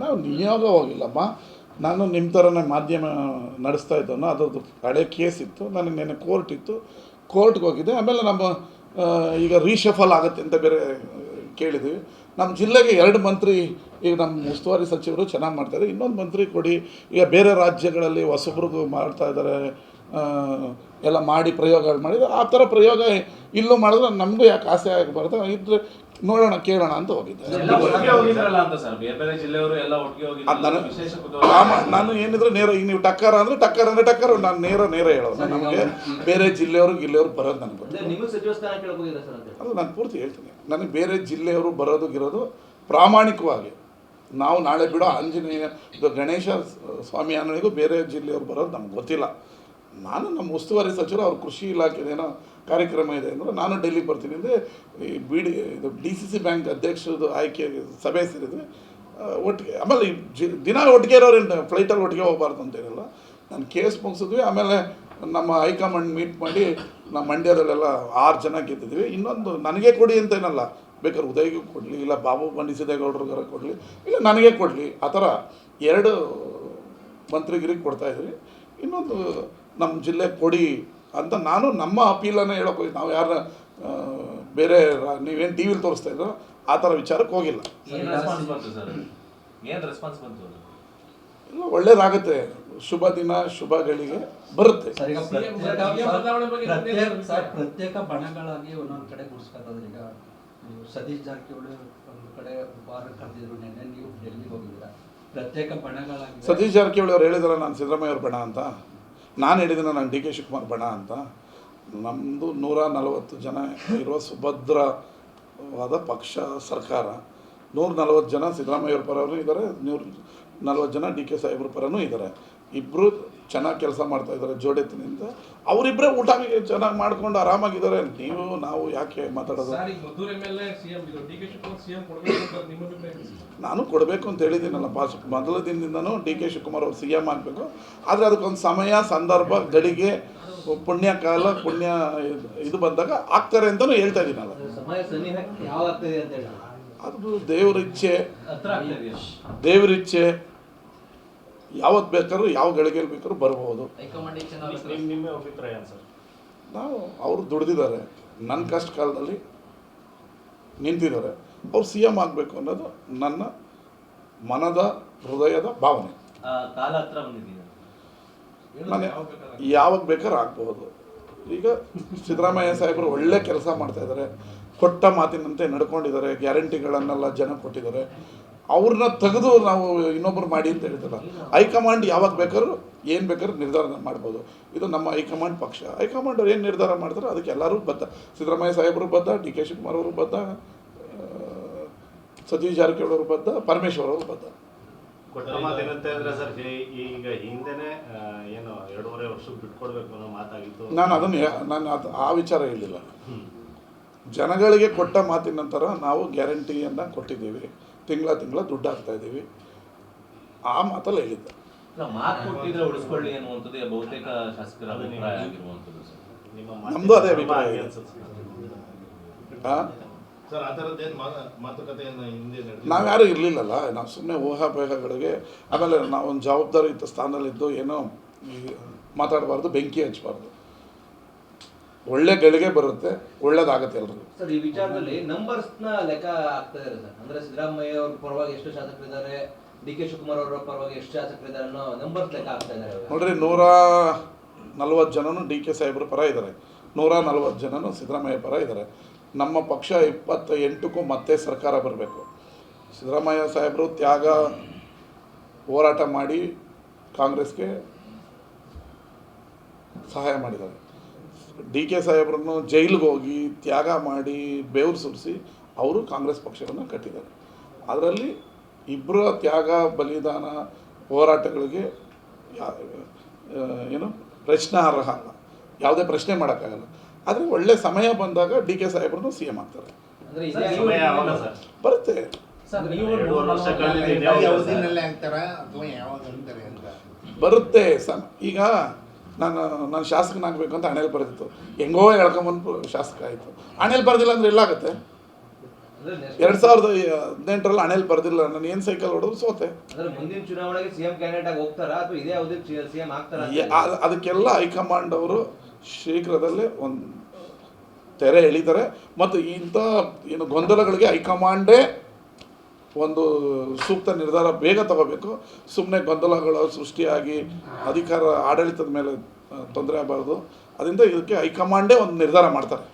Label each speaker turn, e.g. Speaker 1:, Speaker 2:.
Speaker 1: ನಾವು ನಿಯೋಗ ಹೋಗಿಲ್ಲಮ್ಮ ನಾನು ನಿಮ್ಮ ಥರನೇ ಮಾಧ್ಯಮ ನಡೆಸ್ತಾ ಇದ್ದವನು, ಅದರದ್ದು ಹಳೆ ಕೇಸ್ ಇತ್ತು, ನನಗೆ ನೆನ್ನೆ ಕೋರ್ಟ್ ಇತ್ತು, ಕೋರ್ಟ್ಗೆ ಹೋಗಿದ್ದೆ, ಆಮೇಲೆ ನಮ್ಮ ಈಗ ರೀಶಫಲ್ ಆಗುತ್ತೆ ಅಂತ ಬೇರೆ ಕೇಳಿದ್ವಿ. ನಮ್ಮ ಜಿಲ್ಲೆಗೆ ಎರಡು ಮಂತ್ರಿ, ಈಗ ನಮ್ಮ ಉಸ್ತುವಾರಿ ಸಚಿವರು ಚೆನ್ನಾಗಿ ಮಾಡ್ತಾರೆ ಇನ್ನೊಂದು ಮಂತ್ರಿ ಕೊಡಿ, ಈಗ ಬೇರೆ ರಾಜ್ಯಗಳಲ್ಲಿ ಹೊಸಬ್ರಿಗೂ ಮಾಡ್ತಾ ಇದ್ದಾರೆ ಎಲ್ಲ ಮಾಡಿ ಪ್ರಯೋಗಗಳು ಮಾಡಿದ್ರೆ ಆ ಥರ ಪ್ರಯೋಗ ಇಲ್ಲೂ ಮಾಡಿದ್ರೆ ನಮಗೂ ಯಾಕೆ ಆಸೆ ಆಗಬಾರ್ದು? ಇದ್ರೆ ನೋಡೋಣ ಕೇಳೋಣ ಅಂತ ಹೋಗಿದ್ದೆ ನಾನು ಏನಿದ್ರೆ ನೇರ ಈಗ ನೀವು ಟಕ್ಕರ ಅಂದ್ರೆ ಟಕ್ಕರ್ ಅಂದ್ರೆ ಟಕ್ಕರ್ ನಾನು ನೇರ ನೇರ ಹೇಳೋದು. ನಮಗೆ ಬೇರೆ ಜಿಲ್ಲೆಯವರು ಗಿಲ್ಲೆಯವರು ಬರೋದು ನನಗೆ ಅದು ನಾನು ಪೂರ್ತಿ ಹೇಳ್ತೀನಿ. ನನಗೆ ಬೇರೆ ಜಿಲ್ಲೆಯವರು ಬರೋದು ಗಿರೋದು ಪ್ರಾಮಾಣಿಕವಾಗಿ. ನಾವು ನಾಳೆ ಬಿಡೋ ಆಂಜನೇಯ ಗಣೇಶ ಸ್ವಾಮಿ ಅನ್ನೋನಿಗೂ ಬೇರೆ ಜಿಲ್ಲೆಯವರು ಬರೋದು ನಮ್ಗೆ ಗೊತ್ತಿಲ್ಲ. ನಾನು ನಮ್ಮ ಉಸ್ತುವಾರಿ ಸಚಿವರು ಅವ್ರ ಕೃಷಿ ಇಲಾಖೆದೇನೋ ಕಾರ್ಯಕ್ರಮ ಇದೆ ಅಂದರೆ ನಾನು ಡೆಲ್ಲಿಗೆ ಬರ್ತೀನಿ ಅಂದರೆ ಈ ಬಿ ಡಿ ಇದು ಡಿ ಸಿ ಸಿ ಬ್ಯಾಂಕ್ ಅಧ್ಯಕ್ಷರದು ಆಯ್ಕೆ ಸಭೆ ಸೇರಿದ್ವಿ. ಒಟ್ಟಿಗೆ, ಆಮೇಲೆ ಜಿ, ದಿನ ಒಟ್ಟಿಗೆ ಇರೋರೇನು ಫ್ಲೈಟಲ್ಲಿ ಒಟ್ಟಿಗೆ ಹೋಗಬಾರ್ದು ಅಂತೇನಿಲ್ಲ ನಾನು ಕೇಸ್ ಮುಗಿಸಿದ್ವಿ, ಆಮೇಲೆ ನಮ್ಮ ಹೈಕಮಾಂಡ್ ಮೀಟ್ ಮಾಡಿ ನಮ್ಮ ಮಂಡ್ಯದಲ್ಲೆಲ್ಲ ಆರು ಜನ ಗೆದ್ದಿದ್ವಿ. ಇನ್ನೊಂದು ನನಗೆ ಕೊಡಿ ಅಂತೇನಲ್ಲ ಬೇಕಾದ್ರೆ ಉದಯಗೂ ಕೊಡಲಿ, ಇಲ್ಲ ಬಾಬು ಬಂಡಿಸಿದೇಗೌಡ್ರಿಗಾರ ಕೊಡಲಿ, ಇಲ್ಲ ನನಗೆ ಕೊಡಲಿ, ಆ ಥರ ಎರಡು ಮಂತ್ರಿಗಿರಿಗೆ ಕೊಡ್ತಾಯಿದ್ವಿ ಇನ್ನೊಂದು ನಮ್ಮ ಜಿಲ್ಲೆ ಕೊಡಿ ಅಂತ ನಾನು ನಮ್ಮ ಅಪೀಲನ್ನು ಹೇಳೋಕೆ ಹೋಗಿ ನಾವು ಯಾರ ಬೇರೆ ನೀವೇನು ಟಿ ವಿಲಿ ತೋರಿಸ್ತಾ ಇದ್ರು ಆ ಥರ ವಿಚಾರಕ್ಕೆ ಹೋಗಿಲ್ಲ.
Speaker 2: ಏನ್ ರೆಸ್ಪಾನ್ಸ್ ಬಂತು ಸರ್? ಏನ್ ರೆಸ್ಪಾನ್ಸ್ ಬಂತು ಅದು?
Speaker 1: ಇಲ್ಲ ಒಳ್ಳೇದಾಗುತ್ತೆ. ಶುಭ ದಿನ ಶುಭ ಗಳಿಗೆ ಬರುತ್ತೆ.
Speaker 3: ಸರ್, ಈಗ
Speaker 4: CM
Speaker 3: ಪ್ರತ್ಯೇಕ
Speaker 4: ಬಗ್ಗೆ
Speaker 3: ಸರ್,
Speaker 4: ವಿಚಾರ.
Speaker 3: ಬಣಗಳಾಗಿ ಒಂದೊಂದು ಕಡೆ ಗುಡಿಸ್ಕೊತದ್ರೆ ಈಗ ನೀವು ಸತೀಶ್ ಜಾರಕಿಹೊಳಿ ಒಂದು ಕಡೆ ವಾರ ಕರೆದಿದ್ರು ನೆನ್ನೆ ನೀವು ಡೆಲ್ಲಿಗೆ ಹೋಗಿದ್ದೀರಾ. ಪ್ರತ್ಯೇಕ ಬಣಗಳಾಗಿ
Speaker 1: ಸತೀಶ್ ಜಾರಕಿಹೊಳಿ ಅವ್ರು ಹೇಳಿದಾರೆ ನಾನು ಸಿದ್ದರಾಮಯ್ಯ ಅವ್ರ ಬಣ ಅಂತ. ನಾನು ಹೇಳಿದ್ದೀನಿ ನಾನು ಡಿ ಕೆ ಶಿವಕುಮಾರ್ ಬಣ ಅಂತ. ನಮ್ಮದು ನೂರ ನಲವತ್ತು ಜನ ಇರುವ ಸುಭದ್ರವಾದ ಪಕ್ಷ ಸರ್ಕಾರ. ನೂರ ನಲವತ್ತು ಜನ ಸಿದ್ದರಾಮಯ್ಯವ್ರ ಪರವೂ ಇದ್ದಾರೆ ನೂರ ನಲ್ವತ್ತು ಜನ ಡಿ ಕೆ ಸಾಹೇಬ್ರ ಪರವೂ ಇದ್ದಾರೆ ಇಬ್ಬರು ಚೆನ್ನಾಗಿ ಕೆಲಸ ಮಾಡ್ತಾ ಇದ್ದಾರೆ ಜೋಡೆತ್ತಿನಿಂದ. ಅವರಿಬ್ಬರೇ ಊಟ ಚೆನ್ನಾಗಿ ಮಾಡ್ಕೊಂಡು ಆರಾಮಾಗಿದ್ದಾರೆ ನೀವು ನಾವು ಯಾಕೆ ಮಾತಾಡೋದು? ನಾನು ಕೊಡಬೇಕು ಅಂತ ಹೇಳಿದ್ದೀನಲ್ಲ ಪಾಸ್ ಮೊದಲ ದಿನದಿಂದನೂ ಡಿ ಕೆ ಶಿವಕುಮಾರ್ ಅವರು ಸಿ ಎಂ ಆಗಬೇಕು. ಆದರೆ ಅದಕ್ಕೊಂದು ಸಮಯ ಸಂದರ್ಭ ಗಡಿಗೆ ಪುಣ್ಯ ಕಾಲ ಪುಣ್ಯ ಇದು- ಇದು ಬಂದಾಗ ಆಗ್ತಾರೆ ಅಂತಲೂ ಹೇಳ್ತಾ ಇದ್ದೀನಲ್ಲ. ಅದು ದೇವ್ರ ಇಚ್ಛೆ
Speaker 2: ಹತ್ರ ಆಗ್ತಾ ಇದೆಯಾ
Speaker 1: ದೇವ್ರ ಇಚ್ಛೆ ಯಾವತ್ತು ಬೇಕಾದ್ರೂ ಯಾವ ಗಳಿಗೆಯಲ್ಲಿ ಬೇಕಾದ್ರೂ ಬರ್ಬೋದು.
Speaker 2: ನಿಮ್ಮ ಅಭಿಪ್ರಾಯ ಏನ್ ಸರ್?
Speaker 1: ನಾವು ಅವರು ದುಡ್ದಿದ್ದಾರೆ. ನನ್ನ ಕಷ್ಟ ಕಾಲದಲ್ಲಿ ನಿಂತಿದ್ದಾರೆ. ಅವ್ರು ಸಿ ಎಂ ಆಗಬೇಕು ಅನ್ನೋದು ನನ್ನ ಮನದ ಹೃದಯದ ಭಾವನೆ.
Speaker 2: ಕಾಲ ಹತ್ರ
Speaker 1: ನಾನು ಯಾವಾಗ ಬೇಕಾದ್ರೂ ಆಗ್ಬೋದು. ಈಗ ಸಿದ್ದರಾಮಯ್ಯ ಸಾಹೇಬರು ಒಳ್ಳೆ ಕೆಲಸ ಮಾಡ್ತಾ ಇದ್ದಾರೆ. ಕೊಟ್ಟ ಮಾತಿನಂತೆ ನಡ್ಕೊಂಡಿದ್ದಾರೆ. ಗ್ಯಾರಂಟಿಗಳನ್ನೆಲ್ಲ ಜನ ಕೊಟ್ಟಿದ್ದಾರೆ. ಅವ್ರನ್ನ ತೆಗೆದು ನಾವು ಇನ್ನೊಬ್ರು ಮಾಡಿ ಅಂತ ಹೇಳ್ತಾರೆ ಹೈಕಮಾಂಡ್ ಯಾವಾಗ ಬೇಕಾದ್ರೂ ಏನು ಬೇಕಾದ್ರೂ ನಿರ್ಧಾರ ಮಾಡ್ಬೋದು. ಇದು ನಮ್ಮ ಹೈಕಮಾಂಡ್ ಪಕ್ಷ. ಹೈಕಮಾಂಡ್ ಅವ್ರು ಏನು ನಿರ್ಧಾರ ಮಾಡ್ತಾರೆ ಅದಕ್ಕೆ ಎಲ್ಲರೂ ಬದ್ಧ. ಸಿದ್ದರಾಮಯ್ಯ ಸಾಹೇಬರು ಬದ್ಧ ಡಿ ಕೆ ಶಿವಕುಮಾರ್ ಅವರು ಬದ್ಧ ಸತೀಶ್ ಜಾರಕಿಹೊಳಿ ಅವರು ಬದ್ಧ ಪರಮೇಶ್ವರ್ ಅವರು ಬದ್ಧ. ನಾನು ಅದನ್ನು ನಾನು ಅದು ಆ ವಿಚಾರ ಹೇಳಿಲ್ಲ. ಜನಗಳಿಗೆ ಕೊಟ್ಟ ಮಾತಿನ ನಂತರ ನಾವು ಗ್ಯಾರಂಟಿಯನ್ನು ಕೊಟ್ಟಿದ್ದೀವಿ. ತಿಂಗಳ ತಿಂಗಳ ದುಡ್ಡು ಹಾಕ್ತಾ ಇದ್ದೀವಿ. ಆ ಮಾತಲ್ಲಿ ಹೇಳಿದ್ದ.
Speaker 2: ಶಾಸಕರ
Speaker 5: ಅದು
Speaker 2: ಅಭಿಪ್ರಾಯ
Speaker 1: ಇದೆ. ನಾವು ಯಾರು ಇರಲಿಲ್ಲಲ್ಲ ನಾವು ಸುಮ್ಮನೆ ಊಹಾಪೋಹಗಳಿಗೆ ಆಮೇಲೆ ನಾವು ಒಂದು ಜವಾಬ್ದಾರಿಯುತ ಸ್ಥಾನದಲ್ಲಿದ್ದು ಏನೋ ಮಾತಾಡಬಾರ್ದು ಬೆಂಕಿ ಹಚ್ಚಬಾರ್ದು. ಒಳ್ಳೆ ಗಳಿಗೆ ಬರುತ್ತೆ ಒಳ್ಳೇದಾಗತ್ತೆ ಎಲ್ರಿಗೂ.
Speaker 6: ಸರ್ ಈ ವಿಚಾರದಲ್ಲಿ ನಂಬರ್ಸ್ನ ಲೆಕ್ಕ ಆಗ್ತಾ ಇದೆ ಸರ್. ಅಂದ್ರೆ ಸಿದ್ದರಾಮಯ್ಯ ಅವ್ರ ಪರವಾಗಿ ಎಷ್ಟು ಶಾಸಕರಿದ್ದಾರೆ ಡಿ ಕೆ ಶಿವಕುಮಾರ್ ಅವರ ಪರವಾಗಿ ಎಷ್ಟು ಶಾಸಕರಿದ್ದಾರೆ ಅನ್ನೋ ನಂಬರ್ಸ್ ಲೆಕ್ಕ ಆಗ್ತಾ ಇದ್ದಾರೆ.
Speaker 1: ನೋಡ್ರಿ ನೂರ ನಲ್ವತ್ತು ಜನನು ಡಿ ಕೆ ಸಾಹೇಬ್ರ ಪರ ಇದ್ದಾರೆ. ನೂರ ನಲ್ವತ್ತು ಜನನು ಸಿದ್ದರಾಮಯ್ಯ ಪರ ಇದ್ದಾರೆ. ನಮ್ಮ ಪಕ್ಷ ಇಪ್ಪತ್ತ ಎಂಟಕ್ಕೂ ಮತ್ತೆ ಸರ್ಕಾರ ಬರಬೇಕು. ಸಿದ್ದರಾಮಯ್ಯ ಸಾಹೇಬರು ತ್ಯಾಗ ಹೋರಾಟ ಮಾಡಿ ಕಾಂಗ್ರೆಸ್ಗೆ ಸಹಾಯ ಮಾಡಿದ್ದಾರೆ. ಡಿ ಕೆ ಸಾಹೇಬ್ರನ್ನು ಜೈಲಿಗೆ ಹೋಗಿ ತ್ಯಾಗ ಮಾಡಿ ಬೆವರು ಸುರಿಸಿ ಅವರು ಕಾಂಗ್ರೆಸ್ ಪಕ್ಷವನ್ನು ಕಟ್ಟಿದ್ದಾರೆ. ಅದರಲ್ಲಿ ಇಬ್ಬರ ತ್ಯಾಗ ಬಲಿದಾನ ಹೋರಾಟಗಳಿಗೆ ಏನು ಪ್ರಶ್ನೆ ಪ್ರಶ್ನಾರ್ಹ ಅಲ್ಲ. ಯಾವುದೇ ಪ್ರಶ್ನೆ ಮಾಡೋಕ್ಕಾಗಲ್ಲ. ಆದರೆ ಒಳ್ಳೆ ಸಮಯ ಬಂದಾಗ ಡಿ ಕೆ ಸಾಹೇಬ್ರನ್ನು ಸಿ ಎಂ ಆಗ್ತಾರೆ ಬರುತ್ತೆ ಬರುತ್ತೆ ಸಮ ಈಗ ನಾನು ನಾನು ಶಾಸಕನಾಗಬೇಕು ಅಂತ ಹಣೆಯಲ್ಲಿ ಬರೆದಿತ್ತು. ಹೆಂಗೋ ಹೇಳ್ಕೊಂಬಂದು ಶಾಸಕ ಆಯಿತು. ಹಣೆಯಲ್ಲಿ ಬರೆದಿಲ್ಲ ಅಂದರೆ ಎಲ್ಲಾಗುತ್ತೆ ಎರಡು ಸಾವಿರದ ಹದಿನೆಂಟರಲ್ಲಿ ಹಣೆಯಲ್ಲಿ ಬರೆದಿಲ್ಲ. ನಾನು ಏನು ಸೈಕಲ್ ಹೊಡೆದ್ರು ಸೋತೆ. ಅದಕ್ಕೆಲ್ಲ ಹೈಕಮಾಂಡ್ ಅವರು ಶೀಘ್ರದಲ್ಲೇ ಒಂದು ತೆರೆ ಎಳಿತಾರೆ. ಮತ್ತು ಇಂಥ ಏನು ಗೊಂದಲಗಳಿಗೆ ಹೈಕಮಾಂಡೇ ಒಂದು ಸೂಕ್ತ ನಿರ್ಧಾರ ಬೇಗ ತಗೋಬೇಕು. ಸುಮ್ಮನೆ ಗೊಂದಲಗಳು ಸೃಷ್ಟಿಯಾಗಿ ಅಧಿಕಾರ ಆಡಳಿತದ ಮೇಲೆ ತೊಂದರೆ ಆಗಬಾರ್ದು. ಅದರಿಂದ ಇದಕ್ಕೆ ಹೈಕಮಾಂಡೇ ಒಂದು ನಿರ್ಧಾರ ಮಾಡ್ತಾರೆ.